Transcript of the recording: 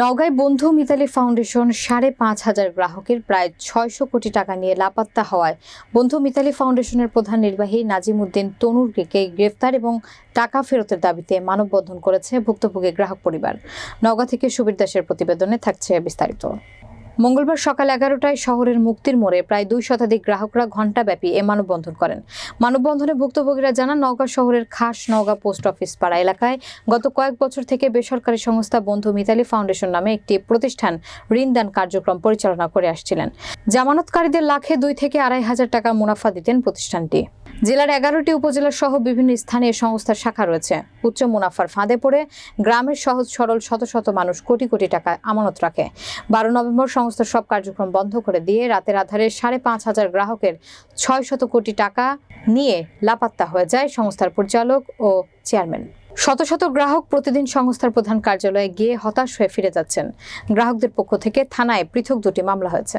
নওগাঁয় বন্ধু মিতালি ফাউন্ডেশন সাড়ে পাঁচ হাজার গ্রাহকের প্রায় ছয়শো কোটি টাকা নিয়ে লাপাত্তা হওয়ায় বন্ধু মিতালি ফাউন্ডেশনের প্রধান নির্বাহী নাজিম উদ্দিন তনুরকে গ্রেফতার এবং টাকা ফেরতের দাবিতে মানববন্ধন করেছে ভুক্তভোগী গ্রাহক পরিবার। নওগাঁ থেকে সুবীর দাসের প্রতিবেদনে থাকছে বিস্তারিত। মঙ্গলবার সকাল এগারোটায় শহরের মুক্তির মোড়ে প্রায় দুই শতাধিক গ্রাহকরা ঘণ্টাব্যাপী এ মানববন্ধন করেন। মানববন্ধনে ভুক্তভোগীরা জানান, নওগাঁ শহরের খাস নওগাঁ পোস্ট অফিস পাড়া এলাকায় গত কয়েক বছর থেকে বেসরকারি সংস্থা বন্ধু মিতালি ফাউন্ডেশন নামে একটি প্রতিষ্ঠান ঋণদান কার্যক্রম পরিচালনা করে আসছিলেন। জামানতকারীদের লাখে দুই থেকে আড়াই হাজার টাকা মুনাফা দিতেন প্রতিষ্ঠানটি। জেলার এগারোটি উপজেলা সহ বিভিন্ন স্থানে এ সংস্থার শাখা রয়েছে। উচ্চ মুনাফার ফাঁদে পড়ে গ্রামের সহজ সরল শত শত মানুষ কোটি কোটি টাকা আমানত রাখে। বারো নভেম্বর সংস্থার সব কার্যক্রম বন্ধ করে দিয়ে রাতের আধারে সাড়ে পাঁচ হাজার গ্রাহকের ছয় শত কোটি টাকা নিয়ে লাপাত্তা হয়ে যায় সংস্থার পরিচালক ও চেয়ারম্যান। শত শত গ্রাহক প্রতিদিন সংস্থার প্রধান কার্যালয়ে গিয়ে হতাশ হয়ে ফিরে যাচ্ছেন। গ্রাহকদের পক্ষ থেকে থানায় পৃথক দুটি মামলা হয়েছে।